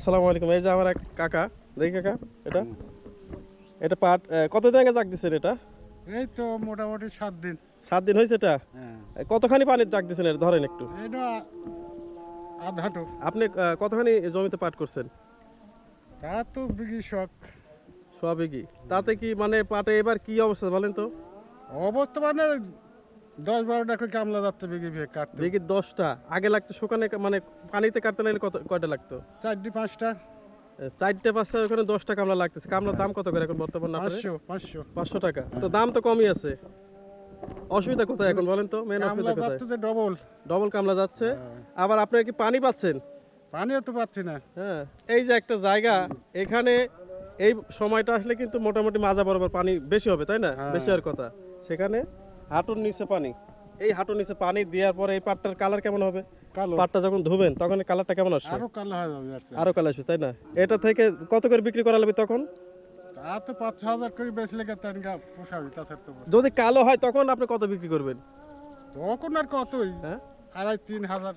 আসসালামু আলাইকুম। এই যে আমার এক কাকা দেখি কাকা এটা? এটা পাট আহ, কত দিন আগে জাগ দিচ্ছেন এটা? এই তো মোটামুটি সাত দিন। সাত দিন হয়েছে এটা? হ্যাঁ। কতখানি পানির জাগ দিচ্ছেন এটা ধরেন একটু। এটা আধা তো আপনি কতখানি জমিতে পাট করছেন? তা তো বিঘি শখ। সবই কি তাতে কি মানে পাটে এবার কি অবস্থা বলেন তো? অবর্তমানে দশ বারোটা করে কামলা যাচ্ছে বিঘি বিঘে কাটতে। দেখি দশটা। আগে লাগতো শুকানে মানে পানিতে কাটতে লাগলে কত কয়টা লাগতো? চারটি পাঁচটা। চারটে পাঁচটা ওখানে দশটা কামলা লাগতেছে। কামলার দাম কত করে এখন বর্তমান পাঁচশো পাঁচশো। পাঁচশো টাকা। তো দাম তো কমই আছে। অসুবিধা কোথায় এখন বলেন তো? মেন অসুবিধা কোথায়? যাচ্ছে ডবল। ডবল কামলা যাচ্ছে। আবার আপনার কি পানি পাচ্ছেন? পানিও তো পাচ্ছি না। হ্যাঁ। এই যে একটা জায়গা এখানে এই সময়টা আসলে কিন্তু মোটামুটি মাজা বরাবর পানি বেশি হবে তাই না? হ্যাঁ। বেশি হওয়ার কথা। সেখানে হাঁটুর নিচে পানি। এই হাঁটুর নিচে পানি দেওয়ার পরে এই পাটটার কালার কেমন হবে? কালো। পাটটা যখন ধুবেন তখন কালারটা কেমন আসবে? আরও কালো হয়ে যাবে আর কালার আসবে তাই না? এটা থেকে কত করে বিক্রি করা লাগবে তখন? তা তো পাঁচ ছ হাজার করে বেশ লেগে তার পোষাবি তাছাড়া তো যদি কালো হয় তখন আপনি কত বিক্রি করবেন? তখন আর কতই। হ্যাঁ? আড়াই তিন হাজার।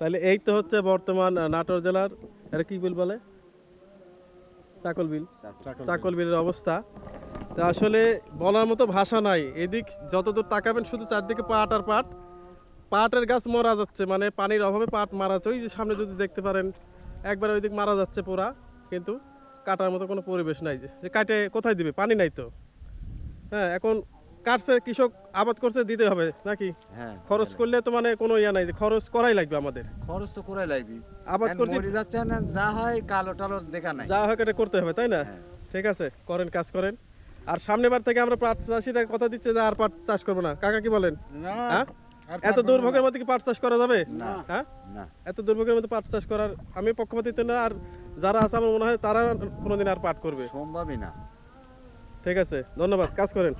তাহলে এই তো হচ্ছে বর্তমান নাটোর জেলার এটা কি বিল বলে। চাকল বিল। চাকল বিলের অবস্থা। তা আসলে বলার মতো ভাষা নাই। এদিক যতদূর তাকাবেন শুধু চারদিকে পাট আর পাট। পাটের গাছ মরা যাচ্ছে মানে পানির অভাবে পাট মারা যাচ্ছে। ওই যে সামনে যদি দেখতে পারেন একবার ওই দিক মারা যাচ্ছে পুরা কিন্তু কাটার মতো কোনো পরিবেশ নাই যে। কাটে কোথায় দিবে? পানি নাই তো। হ্যাঁ এখন কাটছে কৃষক আবাদ করছে দিতে হবে নাকি? হ্যাঁ খরচ করলে তো মানে কোনো ইয়া নাই যে খরচ করাই লাগবে আমাদের। খরচ তো করাই লাগবি। আবাদ করছি। যাচ্ছে না যা হয় কালো টালো দেখা নাই। যা হয় এটা করতে হবে তাই না? হ্যাঁ। ঠিক আছে করেন কাজ করেন। আর সামনেবার থেকে আমরা পাট চাষিরা কথা দিচ্ছে যে আর পাট চাষ করব না। কাকা কি বলেন? হ্যাঁ? এত দুর্ভোগের মধ্যে কি পাট চাষ করা যাবে? হ্যাঁ? এত দুর্ভোগের মধ্যে পাট চাষ করার আমি পক্ষপাতিত্ব না আর যারা আছে আমার মনে হয় তারা কোনোদিন আর পাট করবে। সম্ভবই না। ঠিক আছে ধন্যবাদ কাজ করেন।